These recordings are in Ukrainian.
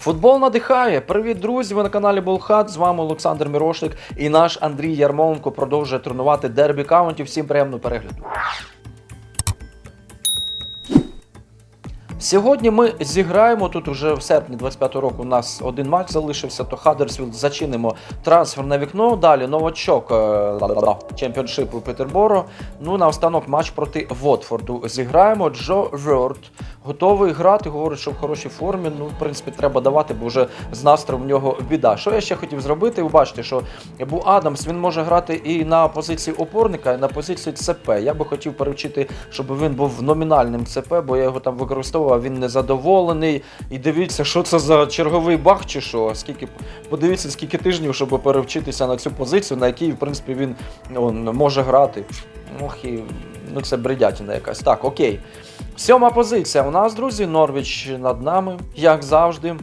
Футбол надихає. Привіт, друзі! Ви на каналі Болхат. З вами Олександр Мірошник і наш Андрій Ярмоленко продовжує тренувати дербі каунтів. Всім приємного перегляду. Сьогодні ми зіграємо тут уже в серпні 25-го року. У нас один матч залишився. То Хаддерсфілд зачинимо трансферне вікно. Далі новачок е, чемпіоншипу Петерборо. Ну наостанок матч проти Вотфорду. Зіграємо. Джо Верт готовий грати. Говорить, що в хорошій формі. Ну, в принципі, треба давати, бо вже з настроєм в нього біда. Що я ще хотів зробити? Ви бачите, що Бу Адамс він може грати і на позиції опорника, і на позиції ЦП. Я би хотів перевчити, щоб він був номінальним ЦП, бо я його там використовував, він незадоволений. І дивіться, що це за черговий баг чи що. Скільки подивіться, скільки тижнів, щоб перевчитися на цю позицію, на якій, в принципі, він ну, може грати. Ох, і, ну це бредятина якась. Так, окей. Сьома позиція. У нас, друзі, Норвіч над нами, як завжди.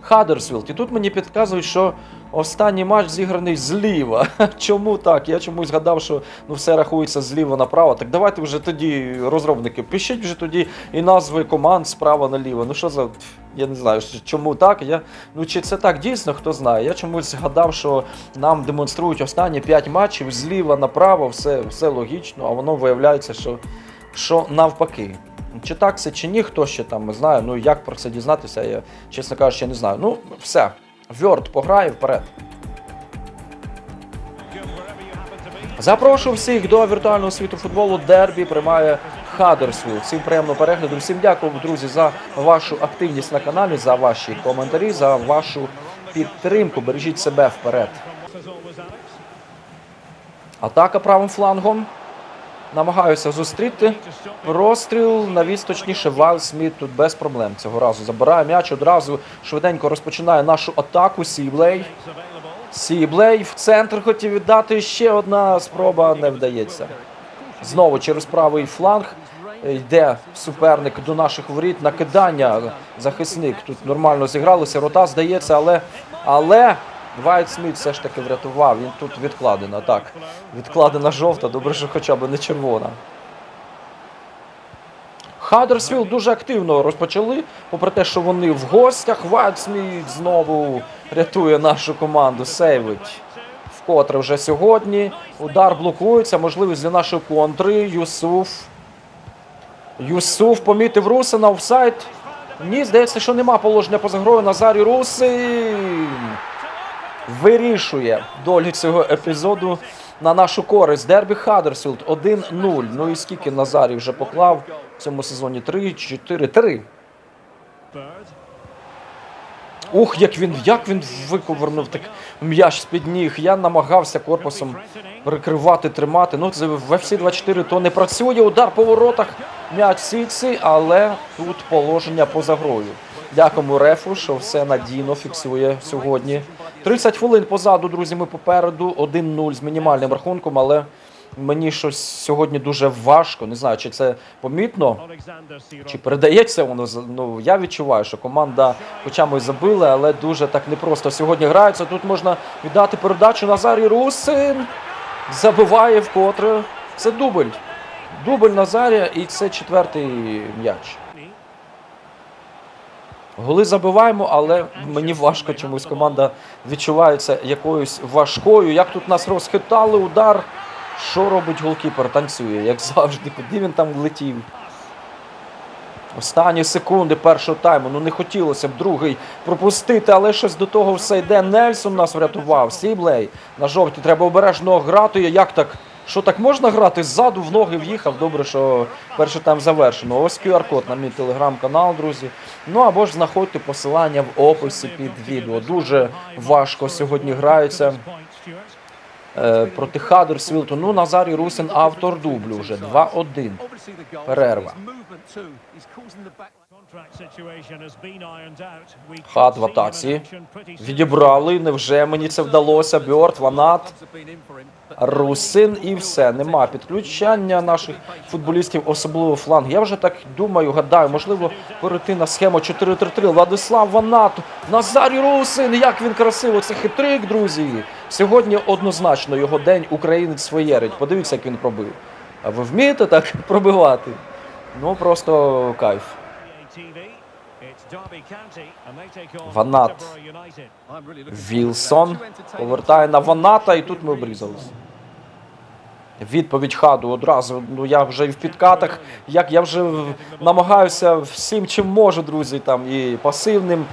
Хадерсвілд. І тут мені підказують, що останній матч зіграний зліва. Чому так? Я чомусь згадав, що ну, все рахується зліва направо. Так давайте вже тоді, розробники, пишіть вже тоді і назви команд справа наліво. Ну що за. Я не знаю, чому так. Я, ну чи це так дійсно, хто знає. Я чомусь згадав, що нам демонструють останні 5 матчів зліва направо, все, все логічно, а воно виявляється, що, що навпаки. Чи так це, чи ні, хто ще там знає. Ну як про це дізнатися, я, чесно кажучи, не знаю. Ну, все. Вьорд пограє вперед. Запрошую всіх до віртуального світу футболу. Дербі приймає Хадерсвілд. Всім приємного перегляду. Всім дякую, друзі, за вашу активність на каналі, за ваші коментарі, за вашу підтримку. Бережіть себе вперед. Атака правим флангом. Намагаюся зустріти. Простріл навіс точніше Вайл Сміт тут без проблем цього разу. Забирає м'яч одразу швиденько розпочинає нашу атаку. Сіблей. Сіблей в центр хотів віддати. Ще одна спроба не вдається. Знову через правий фланг йде суперник до наших воріт. Накидання захисник тут нормально зігралося. Рота здається, але але Вайт Сміт все ж таки врятував. Він тут відкладена. Так, відкладена жовта. Добре, що хоча б не червона. Хадерсвілд дуже активно розпочали, попри те, що вони в гостях. Вайтсміт знову рятує нашу команду. Сейвить. Вкотре вже сьогодні. Удар блокується. Можливість для нашої контри. Юсуф. Юсуф помітив Русина офсайд. Ні, здається, що нема положення поза грою. Назарій Русин вирішує долю цього епізоду на нашу користь. Дербі Хадерсфілд 1-0. Ну і скільки Назарій вже поклав в цьому сезоні? 3, 4, 3. Ух, як він, як він виковернув так м'яч з-під ніг. Я намагався корпусом прикривати, тримати. Ну, це в FC 24 то не працює. Удар по воротах. М'яч сітці, але тут положення поза грою. Дякуємо рефу, що все надійно фіксує сьогодні. 30 хвилин позаду, друзі, ми попереду. 1-0 з мінімальним рахунком, але мені щось сьогодні дуже важко. Не знаю, чи це помітно. Чи передається воно? Ну я відчуваю, що команда, хоча ми забили, але дуже так непросто сьогодні грається. Тут можна віддати передачу Назарій Русин. Забиває вкотре. Це дубль. Дубль Назарія, і це четвертий м'яч. Голи забиваємо, але мені важко чомусь команда відчувається якоюсь важкою. Як тут нас розхитали, удар. Що робить голкіпер? Танцює, як завжди. Куди він там летів? Останні секунди першого тайму. Ну не хотілося б другий пропустити, але щось до того все йде. Нельсон нас врятував. Сіблей на жовті треба обережно грати. Як так? Що так можна грати? Ззаду в ноги в'їхав. Добре, що перший тайм завершено. Ось QR-код на мій телеграм-канал, друзі. Ну або ж знаходьте посилання в описі під відео. Дуже важко сьогодні граються е, проти Хадерсвілту. Ну, Назарій Русин автор дублю вже 2-1. Перерва. Хат в атаці. Відібрали. Невже мені це вдалося? Бьорт, Ванат, Русин і все. Нема підключання наших футболістів, особливо фланг. Я вже так думаю, гадаю, можливо, перейти на схему 4-3-3. Владислав Ванат, Назарій Русин. Як він красиво! Це хитрик, друзі. Сьогодні однозначно його день українець своєрить. Подивіться, як він пробив. А ви вмієте так пробивати? Ну просто кайф. Ванат. Вілсон повертає на Ваната, і тут ми обрізались. Відповідь хаду одразу. Ну я вже і в підкатах. Як я вже намагаюся всім, чим можу, друзі, там і пасивним,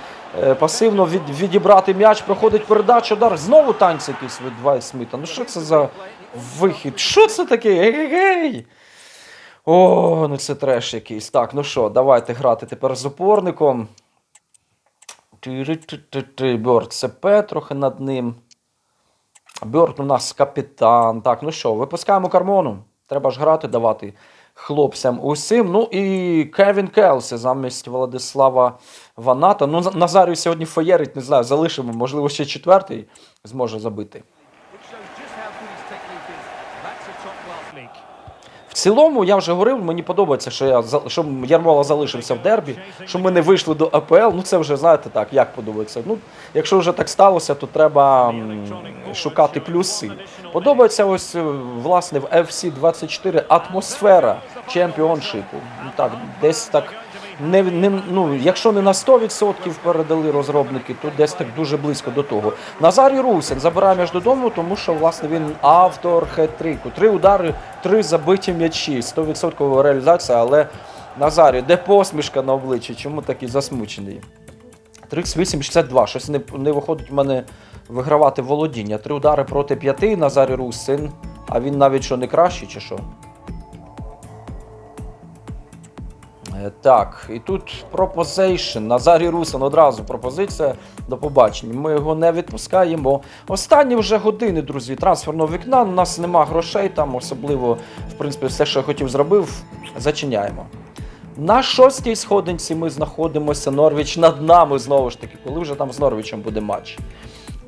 е, пасивно від, відібрати м'яч, проходить передача, удар. Знову танці якийсь від Вайс Сміта. Ну що це за вихід? Що це таке? Ей-гей-гей! О, ну це треш якийсь. Так, ну що, давайте грати тепер з опорником. Бьорд ЦП трохи над ним. Бьорд у нас капітан. Так, ну що, випускаємо Кармону. Треба ж грати, давати хлопцям усім. Ну і Кевін Келсі замість Владислава Ваната. Ну, Назарію сьогодні феєрить, не знаю, залишимо, можливо, ще четвертий зможе забити. В цілому, я вже говорив, мені подобається, що я що Ярмола залишився в дербі, що ми не вийшли до АПЛ. Ну це вже знаєте так, як подобається. Ну, якщо вже так сталося, то треба шукати плюси. Подобається ось е, власне в FC 24 атмосфера чемпіоншипу. Ну так, десь так. Не, не, ну, якщо не на 100% передали розробники, то десь так дуже близько до того. Назарій Русин забирає м'яч додому, тому що власне він автор хет-трику. Три удари, три забиті м'ячі, 100% реалізація, але Назарій, де посмішка на обличчі? Чому такий засмучений? 38-62. Щось не, не виходить у мене вигравати володіння. Три удари проти п'яти. Назарій Русин. А він навіть що не кращий, чи що? Так, і тут пропозейшн. Назарій Русин одразу пропозиція до побачення. Ми його не відпускаємо. Останні вже години, друзі, трансферного вікна. У нас нема грошей там, особливо, в принципі, все, що я хотів, зробив. Зачиняємо. На шостій сходинці ми знаходимося. Норвіч над нами знову ж таки, коли вже там з Норвічем буде матч.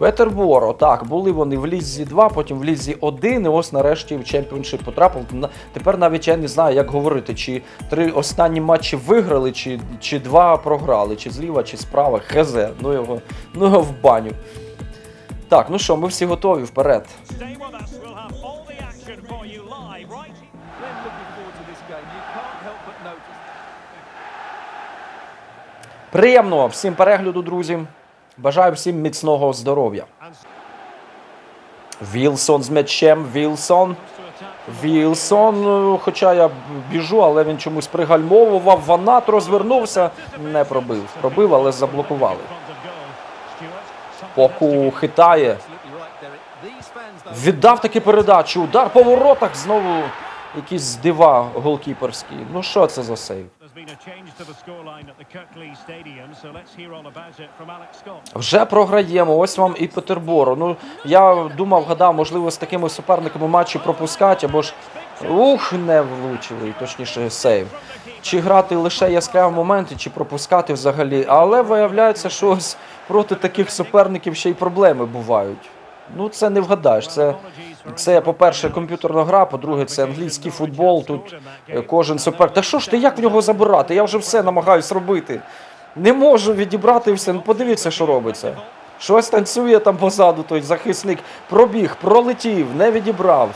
Петерборо, так, були вони в лізі 2, потім в лізі 1, і ось нарешті в чемпіоншип потрапив. Тепер навіть я не знаю, як говорити, чи три останні матчі виграли, чи, чи два програли, чи зліва, чи справа. Хз, ну його, ну його в баню. Так, ну що, ми всі готові вперед. Приємного всім перегляду, друзі. Бажаю всім міцного здоров'я. Вілсон з м'ячем, Вілсон. Вілсон, е, хоча я біжу, але він чомусь пригальмовував. Ванат розвернувся, не пробив. Пробив, але заблокували. Поку хитає. Віддав таки передачу. Удар по воротах. Знову якісь дива голкіперські. Ну що це за сейв? Вже програємо. Ось вам і Петерборо. Ну я думав, гадав, можливо, з такими суперниками матчі пропускати, або ж ух, не влучили, точніше, сейв. Чи грати лише яскраві моменти, чи пропускати взагалі. Але виявляється, що ось проти таких суперників ще й проблеми бувають. Ну, це не вгадаєш. Це, це по-перше, комп'ютерна гра, по-друге, це англійський футбол. Тут е, кожен супер. Та що ж ти, як в нього забирати? Я вже все намагаюсь робити. Не можу відібрати все. Ну подивіться, що робиться. Щось танцює там позаду, той захисник. Пробіг, пролетів, не відібрав.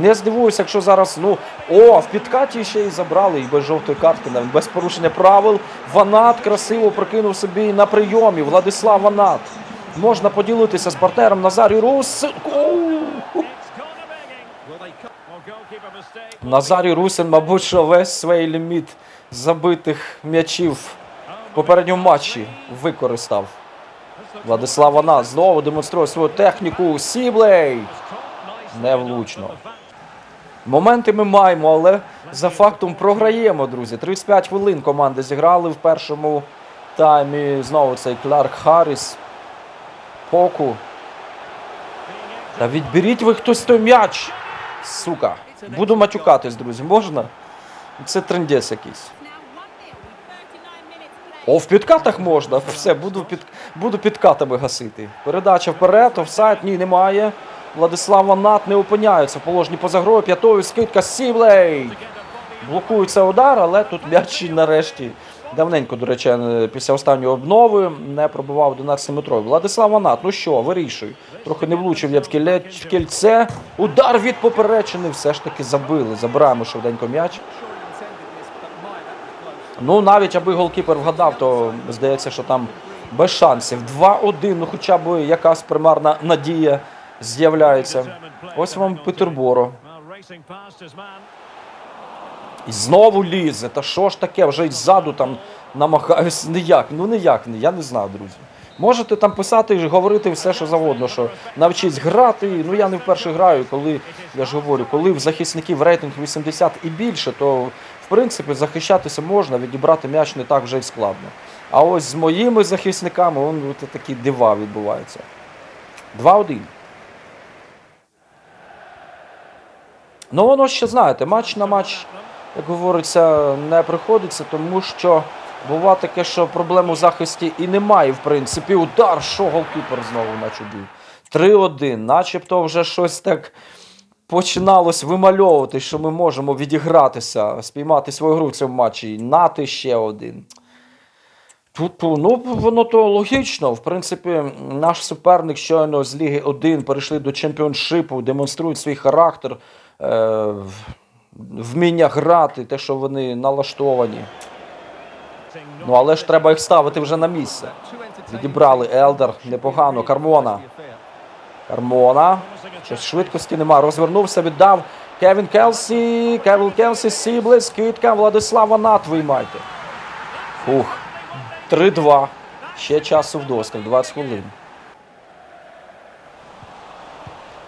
Не здивуюся, якщо зараз, ну, о, в підкаті ще й забрали, і без жовтої картки, навіть без порушення правил. Ванат красиво прокинув собі на прийомі. Владислав Ванат. Можна поділитися з партнером goalkeeper mistake. Назарій Русин, мабуть, що весь свій ліміт забитих м'ячів в попередньому матчі використав. Владислав Ванат знову демонструє свою техніку. Сіблей! Не влучно. Моменти ми маємо, але за фактом програємо, друзі. 35 хвилин команди зіграли в першому таймі. Знову цей Кларк Харріс. Поку. Та відберіть ви хтось той м'яч. Сука. Буду матюкатись, друзі. Можна? Це трендець якийсь. О, в підкатах можна. Все, буду під буду підкатами гасити. Передача вперед, офсайд, ні, немає. Владислав Ванат не опиняється в положенні поза грою. П'ятою скидка Сіблей. Блокується удар, але тут м'яч нарешті. Давненько, до речі, е, після останньої обнови не пробивав 11 метровий. Владислав Ванат, ну що, вирішуй. Трохи не влучив я в кільце. Удар від поперечини. Все ж таки забили. Забираємо швиденько м'яч. Ну, навіть аби голкіпер вгадав, то здається, що там без шансів. 2-1, ну хоча б якась примарна надія з'являється. Ось вам Петерборо. І знову лізе. Та що ж таке? Вже й ззаду там намагаюсь. Ніяк, ну ніяк, я не знаю, друзі. Можете там писати і говорити все, що завгодно, що навчись грати. Ну я не вперше граю, коли я ж говорю, коли в захисників рейтинг 80 і більше, то в принципі захищатися можна, відібрати м'яч не так вже й складно. А ось з моїми захисниками он, от такі дива відбуваються. 2-1. Ну, воно ще знаєте, матч на матч, як говориться, не приходиться, тому що бува таке, що проблем у захисті і немає, в принципі. Удар, що голкіпер знову м'яч убив. 3-1, начебто вже щось так починалось вимальовувати, що ми можемо відігратися, спіймати свою гру в цьому матчі. Нати ще один. Тут, ну, воно то логічно. В принципі, наш суперник щойно з Ліги 1 перейшли до чемпіоншипу, демонструють свій характер, е, вміння грати, те, що вони налаштовані. Ну, але ж треба їх ставити вже на місце. Відібрали Елдер, непогано, Кармона. Кармона. Щось швидкості нема. Розвернувся, віддав. Кевін Келсі, Кевін Келсі, Сібле, скидка, Владислава Нат виймайте. Фух. 3-2. Ще часу вдосталь, 20 хвилин.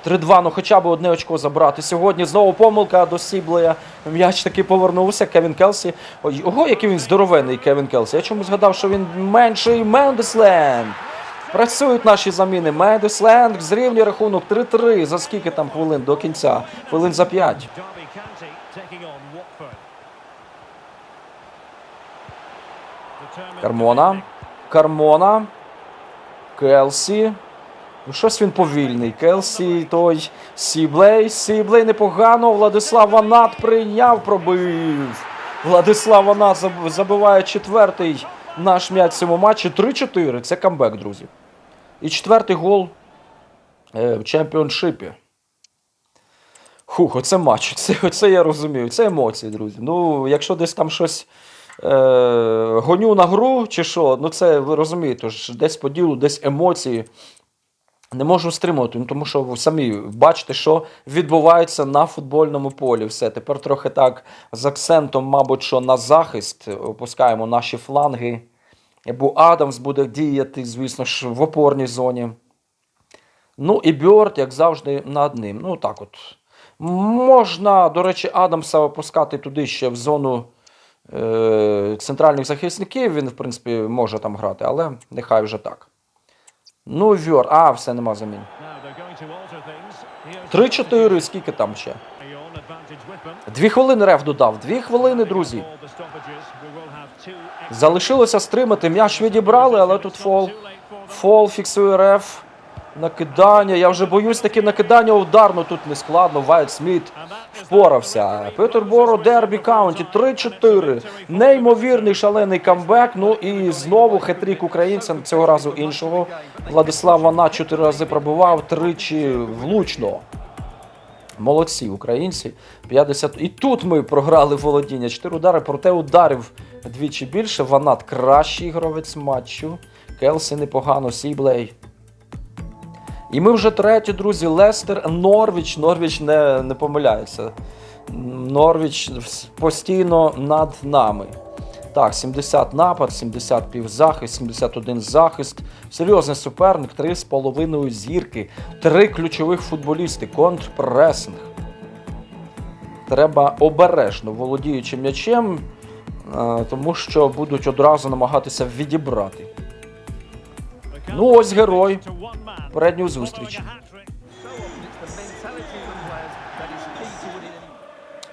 3-2, ну хоча б одне очко забрати. Сьогодні знову помилка до Сіблея. М'яч таки повернувся. Кевін Келсі. Ой, ого, який він здоровенний, Кевін Келсі. Я чомусь згадав, що він менший Мендесленд. Працюють наші заміни. Мендесленд зрівнює рахунок 3-3. За скільки там хвилин до кінця? Хвилин за 5. Derby County taking on Watford. Determined Кармона. Кармона. Келсі. Ну, щось він повільний. Келсі, той Сіблей. Сіблей непогано. Владислав Ванат прийняв, пробив. Владислав Ванат забиває четвертий наш м'яч в цьому матчі. 3-4. Це камбек, друзі. І четвертий гол е, в чемпіоншипі. Хух, оце матч. Це, оце я розумію. Це емоції, друзі. Ну, якщо десь там щось е, гоню на гру чи що, ну це ви розумієте, ж десь по ділу, десь емоції. Не можу стримувати, ну, тому що ви самі бачите, що відбувається на футбольному полі. Все. Тепер трохи так з акцентом, мабуть, що на захист опускаємо наші фланги. Бо Адамс буде діяти, звісно ж, в опорній зоні. Ну і Бьорд, як завжди, над ним. Ну так от. Можна, до речі, Адамса опускати туди ще в зону е- центральних захисників. Він, в принципі, може там грати, але нехай вже так. Ну, Вьор. А, все, нема замін. Now they're going to alter things. Here's 3-4, скільки там ще? Дві хвилини реф додав. Дві хвилини, друзі. Залишилося стримати. М'яч відібрали, але тут фол. Фол фіксує реф. Накидання. Я вже боюсь таке накидання ударно. Тут не складно. Вайт Сміт впорався. Петерборо Дербі Каунті 3-4. Неймовірний шалений камбек. Ну і знову хетрік українцям цього разу іншого. Владислав Вана чотири рази пробивав, тричі влучно. Молодці українці. 50. І тут ми програли володіння. Чотири удари, проте ударів двічі більше. Ванат кращий гравець матчу. Келсі непогано, Сіблей. І ми вже треті, друзі. Лестер, Норвіч. Норвіч не, не помиляється. Норвіч постійно над нами. Так, 70 напад, 70 півзахист, 71 захист. Серйозний суперник, 3,5 зірки, три ключових футболісти, контрпресинг. Треба обережно володіючи м'ячем, е, тому що будуть одразу намагатися відібрати. Ну, ось герой. Передню зустріч.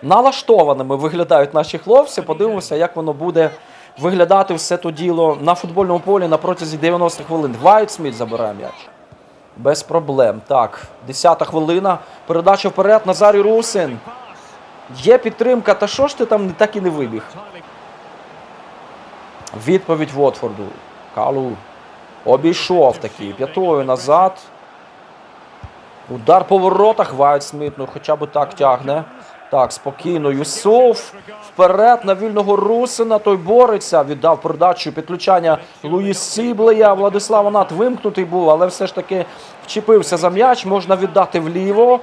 Налаштованими виглядають наші хлопці. Подивимося, як воно буде виглядати все то діло на футбольному полі на протязі 90 хвилин. Вайт Сміт забирає м'яч. Без проблем. Так, 10 хвилина. Передача вперед. Назарій Русин. Є підтримка. Та що ж ти там так і не вибіг? Відповідь Вотфорду. Калу обійшов такий. П'ятою назад. Удар по воротах. Вайт Сміт, ну хоча б так тягне. Так, спокійно. Юсуф вперед на вільного Русина. Той бореться. Віддав передачу підключання Луїс Сіблея. Владислав Анат вимкнутий був, але все ж таки вчепився за м'яч. Можна віддати вліво.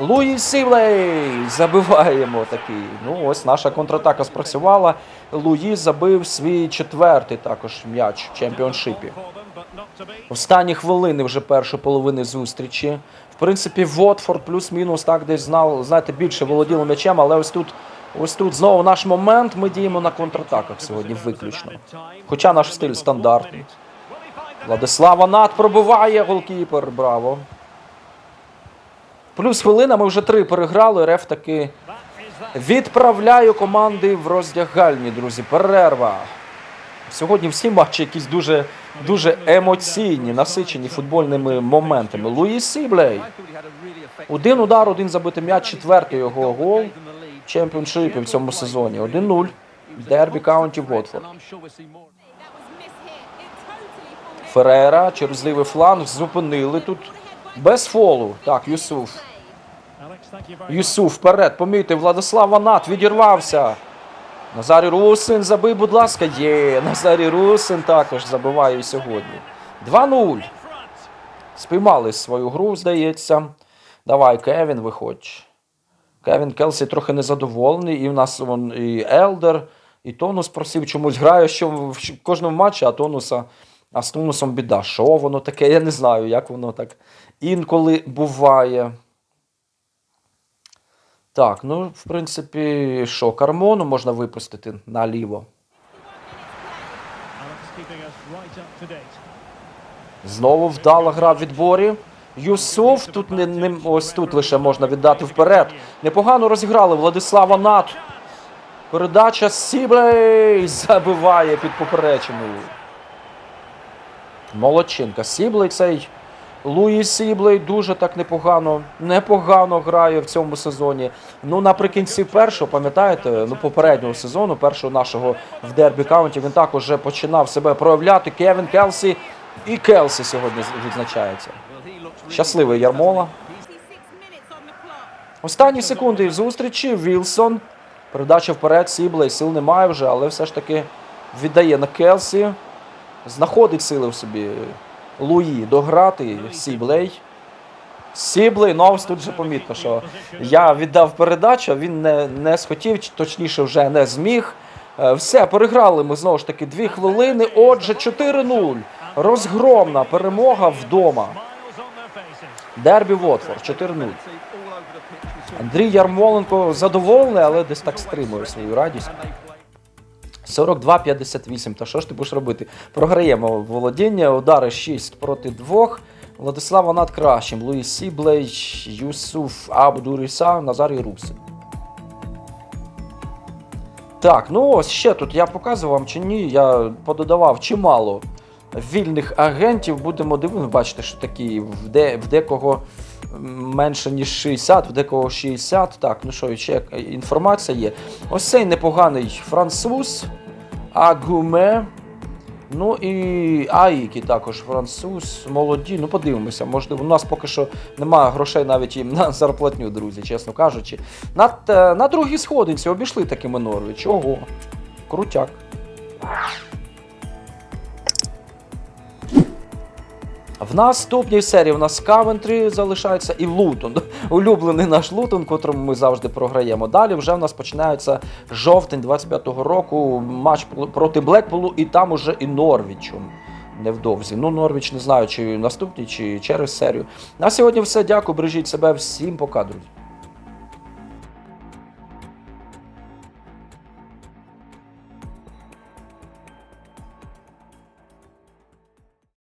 Луїс Сіблей забиваємо такий. Ну ось наша контратака спрацювала. Луїс забив свій четвертий також м'яч в чемпіоншипі. Останні хвилини вже першої половини зустрічі. В принципі, Вотфорд плюс-мінус так десь знав, знаєте, більше володіло м'ячем, але ось тут, ось тут знову наш момент. Ми діємо на контратаках сьогодні виключно. Хоча наш стиль стандартний. Владислав Анат пробиває голкіпер. Браво. Плюс хвилина, ми вже три переграли. Реф таки відправляю команди в роздягальні, друзі. Перерва. Сьогодні всі матчі якісь дуже, дуже емоційні, насичені футбольними моментами. Луїс Сіблей. Один удар, один забитий м'яч, четвертий його гол в чемпіоншипі в цьому сезоні. 1-0. Дербі Каунті Вотфорд. Ферера через лівий фланг зупинили тут без фолу. Так, Юсуф. Юсуф вперед, помітив, Владислав Анат відірвався. Назарій Русин, забий, будь ласка. Є, Назарій Русин також забиває сьогодні. 2-0. Спіймали свою гру, здається. Давай, Кевін, виходь. Кевін Келсі трохи незадоволений, і в нас вон, і Елдер, і Тонус просив чомусь грає, що в кожному матчі, а Тонуса, а з Тонусом біда. Що воно таке? Я не знаю, як воно так інколи буває. Так, ну, в принципі, що, Кармону можна випустити наліво. Знову вдала гра в відборі. Юсуф тут не, не ось тут лише можна віддати вперед. Непогано розіграли Владислава Нат. Передача Сіблей забиває під поперечиною. Молодчинка. Сіблей цей Луї Сіблей дуже так непогано, непогано грає в цьому сезоні. Ну наприкінці першого, пам'ятаєте, ну попереднього сезону, першого нашого в Дербі Каунті, він також вже починав себе проявляти. Кевін Келсі і Келсі сьогодні відзначається. Щасливий Ярмола. 56 minutes on the clock. Останні секунди зустрічі. Вілсон. Передача вперед. Сіблей. Сил немає вже, але все ж таки віддає на Келсі. Знаходить сили в собі Луї дограти. Сіблей. Сіблей, ну тут вже помітно, що я віддав передачу, він не, не схотів, точніше вже не зміг. Е, Все, переграли ми знову ж таки дві хвилини. Отже, 4-0. Розгромна перемога вдома. Дербі Вотфорд 4-0. all over the pitch. We saw Андрій Ярмоленко задоволений, але десь так стримує свою радість. And 42-58. Та що ж ти будеш робити? Програємо володіння, удари 6 проти 2. Владислав Анат кращим. Луїс Сіблей, Юсуф Абдуріса, Назарій Русин. Так, ну ось ще тут я показував вам чи ні. Я пододавав чимало вільних агентів. Будемо дивитися, бачите, що такі в, де, в декого менше ніж 60, в декого 60. Так, ну що, ще інформація є. Ось цей непоганий француз, Агуме. Ну і Аїкі також француз, молоді. Ну подивимося, можливо, у нас поки що немає грошей навіть їм на зарплатню, друзі, чесно кажучи. На, на другій сходинці обійшли такими Норвіч. Ого, крутяк. В наступній серії в нас Кавентрі залишається і Лутон. Улюблений наш Лутон, котрому ми завжди програємо. Далі вже в нас починається жовтень 25-го року, матч проти Блекпулу, і там уже і Норвічом. Невдовзі. Ну, Норвіч не знаю, чи наступний, чи через серію. На сьогодні все. Дякую, бережіть себе. Всім пока, друзі.